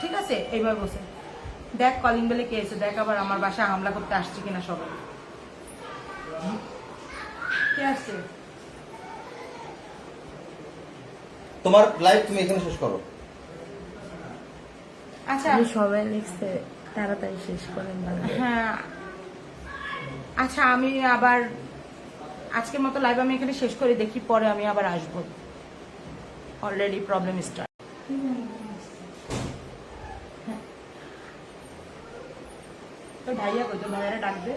ঠিক আছে? এইভাবে বসে। দেখ কলিং বেলে কে এসে দেখ আবার আমার বাসায় হামলা করতে আসছে কিনা সবাই। কে আসছে? তোমার লাইফ তুমি এখানে শেষ করো। আচ্ছা। আমি সবাই লিখছে তাড়াতাড়ি শেষ করেন হ্যাঁ। আচ্ছা আমি আবার আজকের মতো লাইভ আমি এখানে শেষ করে দেখি পরে আমি আবার আসব। অলরেডি প্রবলেম স্টার্ট তো ভাইয়া কই? তো ভাইয়ারা ডাকবে।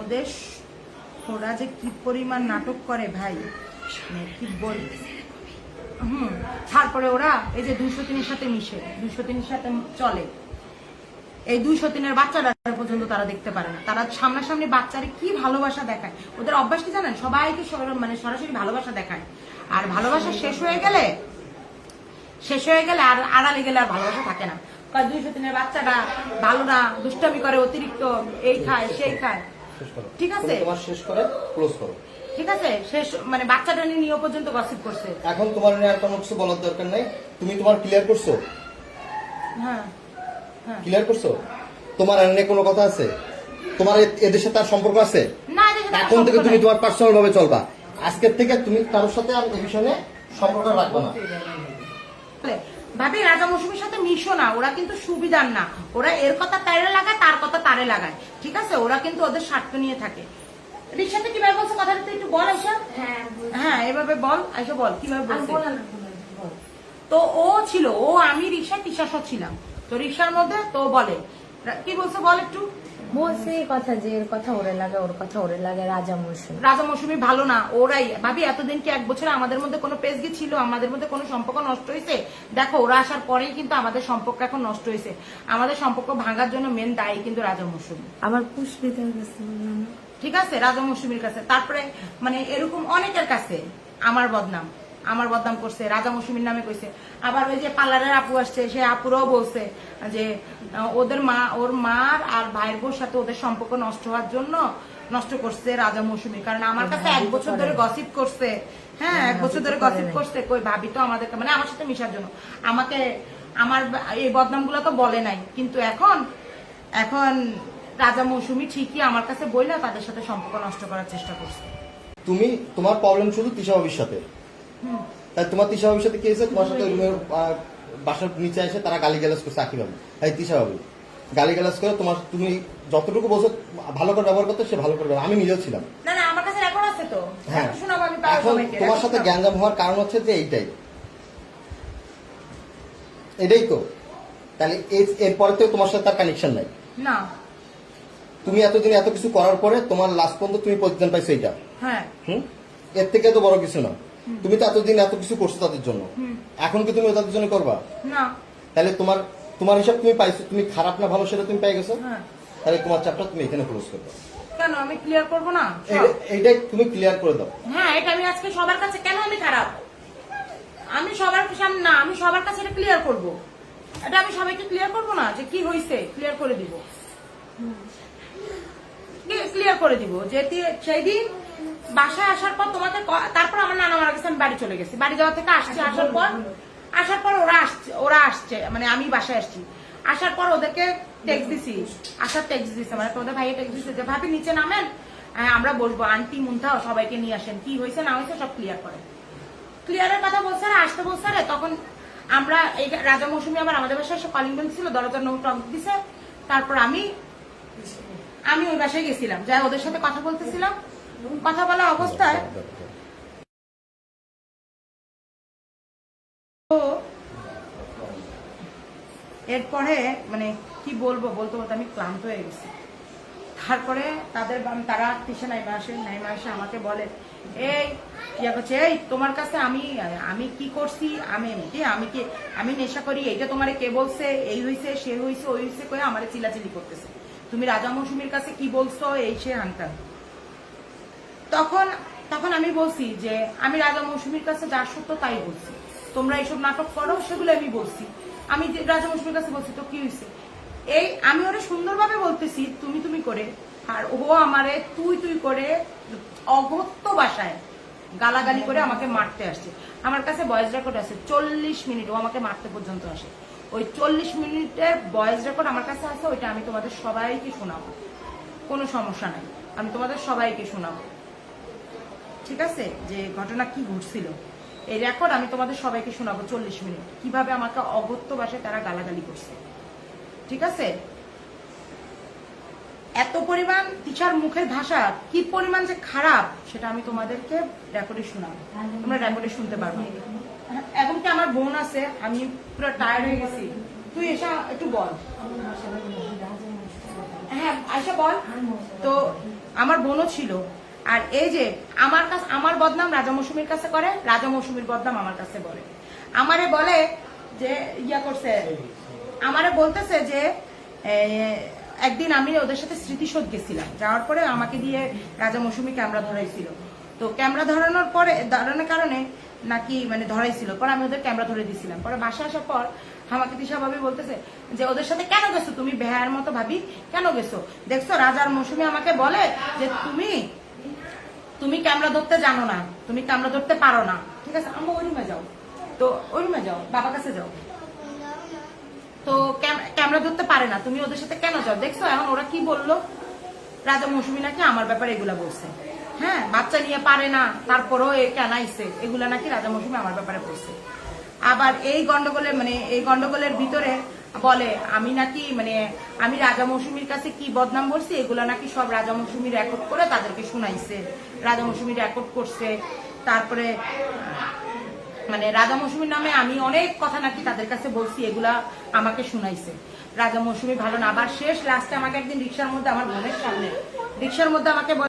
ওদের ওরা যে কি পরিমাণ নাটক করে ভাই মানে কি বল হুম, তারপরে ওরা এই যে দুইশো তিনের সাথে মিশে দুইশো তিনের সাথে চলে। এই দুইশো তিনের বাচ্চারা পর্যন্ত তারা দেখতে পারে না। তারা সামনাসামনি বাচ্চারে কি ভালোবাসা দেখায়? ওদের অভ্যাস কি জানেন? সবাইকে মানে সরাসরি ভালোবাসা দেখায়। আর ভালোবাসা শেষ হয়ে গেলে শেষ হয়ে গেলে আর আড়ালে গেলে আর ভালোবাসা থাকে না। দুইশো তিনের বাচ্চাটা ভালো না দুষ্টামি করে অতিরিক্ত এই খায় সেই খায়। ঠিক আছে। তোমার শেষ করে ক্লোজ করো। ঠিক আছে? শেষ মানে বাচ্চাটা নিয়ে পর্যন্ত গসিপ করছে। এখন তোমার নিয়ে আর কোনো কিছু বলার দরকার নাই। তুমি তোমার ক্লিয়ার করছ? হ্যাঁ। ক্লিয়ার করছ? তোমার আর কোনো কথা আছে? তোমার এ- এদের সাথে আর সম্পর্ক আছে? এখন থেকে তুমি তোমার পার্সোনাল ভাবে চলবা। আজকের থেকে তুমি কারোর সাথে আর এই বিষয়ে সম্পর্ক রাখবে না। ভাবি রাজা মৌসুমীর সাথে মিশো না। ওরা কিন্তু সুবিধার না। ওরা এর কথা তারে লাগায় তার কথা তারে লাগায়। ঠিক আছে? ওরা কিন্তু ওদের স্বার্থ নিয়ে থাকে। রিক্সাতে কীভাবে বলছে? কথাটা তুই একটু বল আইসা হ্যাঁ হ্যাঁ এভাবে বল। আইসা বল। কীভাবে বলছে। তো ও ছিল ও আমি রিক্সা টিশাসও ছিলাম। তো রিক্সার মধ্যে তো বলে। কি বলছে বল একটু? বলছে কথা যে এর কথা ওরে লাগে ওর কথা ওরে লাগে রাজা মৌসুম। রাজা মৌসুমী ভালো না ওরাই। ভাবি এতদিন কি এক বছরে আমাদের মধ্যে কোনো পেজগি ছিল? আমাদের মধ্যে কোনো সম্পর্ক নষ্ট হয়েছে? দেখো ওরা আসার পরেই কিন্তু আমাদের সম্পর্ক এখন নষ্ট হয়েছে। আমাদের সম্পর্ক ভাঙার জন্য মেন দায়ী কিন্তু রাজা মৌসুমী। আবার পুষ্পিতার কাছে ঠিক আছে? রাজা মৌসুমীর কাছে। তারপরে মানে এরকম অনেকের কাছে আমার বদনাম। আমার বদনাম করছে, রাজা মৌসুমীর নামে কইছে। আবার ওই যে পার্লারের আপু আসছে, সে আপুরাও বলছে যে ওদের মা, ওর মার আর ভাইয়ের বোর সাথে ওদের সম্পর্ক নষ্ট হওয়ার জন্য নষ্ট করছে রাজা মৌসুমী। কারণ আমার কাছে এক বছর ধরে গসিপ করছে। হ্যাঁ এক বছর ধরে গসিপ করছে। কই, ভাবি তো আমাদেরকে মানে আমার সাথে মিশার জন্য। আমাকে, আমার এই বদনাম বদনামগুলো তো বলে নাই। কিন্তু এখন এখন রাজা মৌসুমী ঠিকই আমার কাছে বইলা তাদের সাথে সম্পর্ক নষ্ট করার চেষ্টা করছে। তুমি, তোমার প্রবলেম শুধু তিশা ভাবির সাথে। তাই তোমার তিশা ভাবির সাথে কি হয়েছে? তোমার সাথে রুমের বাসার নিচে এসে তারা গালি গালাজ করছে আকি বাবু এই তিশা বাবু গালি গালাজ করে তোমার তুমি যতটুকু বলছো ভালো করে ব্যবহার করতে সে ভালো করে ব্যবহার- আমি নিজেও ছিলাম। না না আমার কাছে রেকর্ড আছে তো। হ্যাঁ। এখন তোমার সাথে। গ্যাঞ্জাম হওয়ার কারণ হচ্ছে যে এইটাই। এটাই তো। তাহলে এরপরে তো তোমার সাথে তার কানেকশন নাই। না। তুমি এতদিন এত কিছু করার পরে তোমার লাস্ট পর্যন্ত তুমি প্রতিদান পাইছো এইটা। হ্যাঁ। হুম? এর থেকে তো বড় কিছু না। তুমি তো এতদিন এত কিছু করছ তাদের জন্য। এখন কি তুমি তাদের জন্য করবা? না। তাহলে তোমার তোমার হিসাব তুমি পাইছো তুমি খারাপ না ভালো সেটা তুমি পাই গেছো? হ্যাঁ। তাহলে তোমার চাপটা তুমি এখানে ক্লোজ করবে কেন? আমি ক্লিয়ার করব না? তুমি ক্লিয়ার করে দাও। হ্যাঁ এটা আমি আজকে সবার কাছে কেন আমি খারাপ? আমি সবার সামনে না আমি সবার কাছে এটা ক্লিয়ার করব। এটা আমি সবাইকে ক্লিয়ার করব না যে কি হয়েছে ক্লিয়ার করে দিব। ক্লিয়ার করে দিব। যে সেই দিন বাসায় আসার পর তোমাকে তারপর আমার নানা মারা গেছে আমি বাড়ি চলে গেছি। বাড়ি যাওয়া থেকে আসছি আসার পর আসার পর ওরা আসছে ওরা আসছে মানে আমি বাসায় আসছি। আসার পর ওদেরকে টেক্সট দিছি। আসার টেক্সট দিছে মানে তোদের ভাইয়ে টেক্সট দিছে যে ভাবি নিচে নামেন। হ্যাঁ, আমরা বসবো। আন্টি মুন্থাও সবাইকে নিয়ে আসেন। কি হয়েছে না হয়েছে সব ক্লিয়ার করে। ক্লিয়ারের কথা বলছে আর আসতে বলছে রে তখন আমরা এই রাজা মৌসুমী আবার আমাদের বাসায় এসে কলিং বেল ছিল দরজার নৌ টক দিছে। তারপর আমি আমি ওই বাসায় গেছিলাম। যাই ওদের সাথে কথা বলতেছিলাম। কথা বলা অবস্থায় এরপরে মানে কি বলব বলতে বলতে আমি ক্লান্ত হয়ে গেছি। তারপরে তাদের তারা তিসে নাইমা আসে নাইমা এসে আমাকে বলে এই ইয়া করছে এই তোমার কাছে আমি আমি কি করছি? আমি কি আমি কি আমি নেশা করি এইটা তোমারে কে বলছে? এই হইছে সে হইছে ওই হইছে কয়ে আমারে চিলাচিলি করতেছে। তুমি রাজা মৌসুমীর কাছে কি বলছো? এই সে হানতাম তখন তখন আমি বলছি যে, আমি রাজা মৌসুমীর কাছে যা সত্য তাই বলছি। তোমরা এইসব নাটক করো, সেগুলো আমি বলছি। আমি রাজা মৌসুমীর কাছে বলছি, তো কি হয়েছে? এই, আমি ওরে সুন্দরভাবে বলতেছি, তুমি তুমি করে। আর ও আমারে তুই তুই করে অগত্য বাসায় গালাগালি করে আমাকে মারতে আসছে। আমার কাছে ভয়েস রেকর্ড আছে চল্লিশ মিনিট, ও আমাকে মারতে পর্যন্ত আসে। ওই চল্লিশ মিনিটের ভয়েস রেকর্ড আমার কাছে আছে, ওইটা আমি তোমাদের সবাইকে শোনাবো। কোনো সমস্যা নাই, আমি তোমাদের সবাইকে শোনাবো। ঠিক আছে? যে ঘটনা কি ঘটছিল? এই রেকর্ড আমি তোমাদের সবাইকে শোনাবো চল্লিশ মিনিট। কীভাবে আমাকে অগত্য ভাষায় তারা গালাগালি করছে? ঠিক আছে? এত পরিমাণ তিশার মুখের ভাষা, কি পরিমাণ যে খারাপ, সেটা আমি তোমাদেরকে রেকর্ডে শোনাবো। তোমরা রেকর্ডে শুনতে পারবে। এখন কি আমার বোন আছে, আমি পুরো টায়ার্ড হয়ে গেছি। তুই এসা একটু বল। হ্যাঁ আয়সা বল। তো আমার বোনও ছিল। আর এই যে, আমার কাছে, আমার বদনাম রাজা মৌসুমীর কাছে করে, রাজা মৌসুমীর বদনাম আমার কাছে বলে। আমারে বলে যে, ইয়া করছে, আমারে বলতেছে যে একদিন আমি ওদের সাথে স্মৃতিশোধ গেছিলাম। যাওয়ার পরে আমাকে দিয়ে রাজা মৌসুমী ক্যামেরা ধরাইছিল। তো ক্যামেরা ধরানোর পরে, ধরানোর কারণে নাকি মানে ধরাইছিল। পরে আমি ওদের ক্যামেরা ধরে দিয়েছিলাম পরে বাসা আসার পর আমাকে দিশা ভাবি বলতেছে যে, ওদের সাথে কেন গেছো? তুমি বেহার মতো ভাবি কেন গেছো? দেখছ, রাজার মৌসুমী আমাকে বলে যে, তুমি তুমি ক্যামেরা ধরতে জানো না, তুমি ক্যামেরা ধরতে পারো না। ঠিক আছে? আমরা ওই যাও। তো ওই যাও, বাবার কাছে যাও। তো ক্যামেরা ধরতে পারে না, তুমি ওদের সাথে কেন যাও? দেখছ, এখন ওরা কি বলল? রাজা মৌসুমী নাকি আমার ব্যাপারে এগুলা বলছে। হ্যাঁ বাচ্চা নিয়ে পারে না, তারপরেও এ কেনাইছে এগুলা নাকি রাজা মৌসুমী আমার ব্যাপারে বলছে। আবার এই গন্ডগোলের মানে এই গন্ডগোলের ভিতরে বলে, আমি নাকি মানে আমি রাজা মৌসুমীর কাছে কি বদনাম বলছি এগুলো নাকি সব রাজা মৌসুমী রেকর্ড করে তাদেরকে শুনাইছে। রাজা মৌসুমী রেকর্ড করছে। তারপরে মানে রাজা মৌসুমীর নামে আমি অনেক কথা নাকি তাদের কাছে বলছি, এগুলা আমাকে শুনাইছে। রাজা মৌসুমী ভালো না, আবার শেষ লাস্টে আমাকে একদিন রিক্সার মধ্যে, আমার বোনের সামনে রিক্সার মধ্যে আমাকে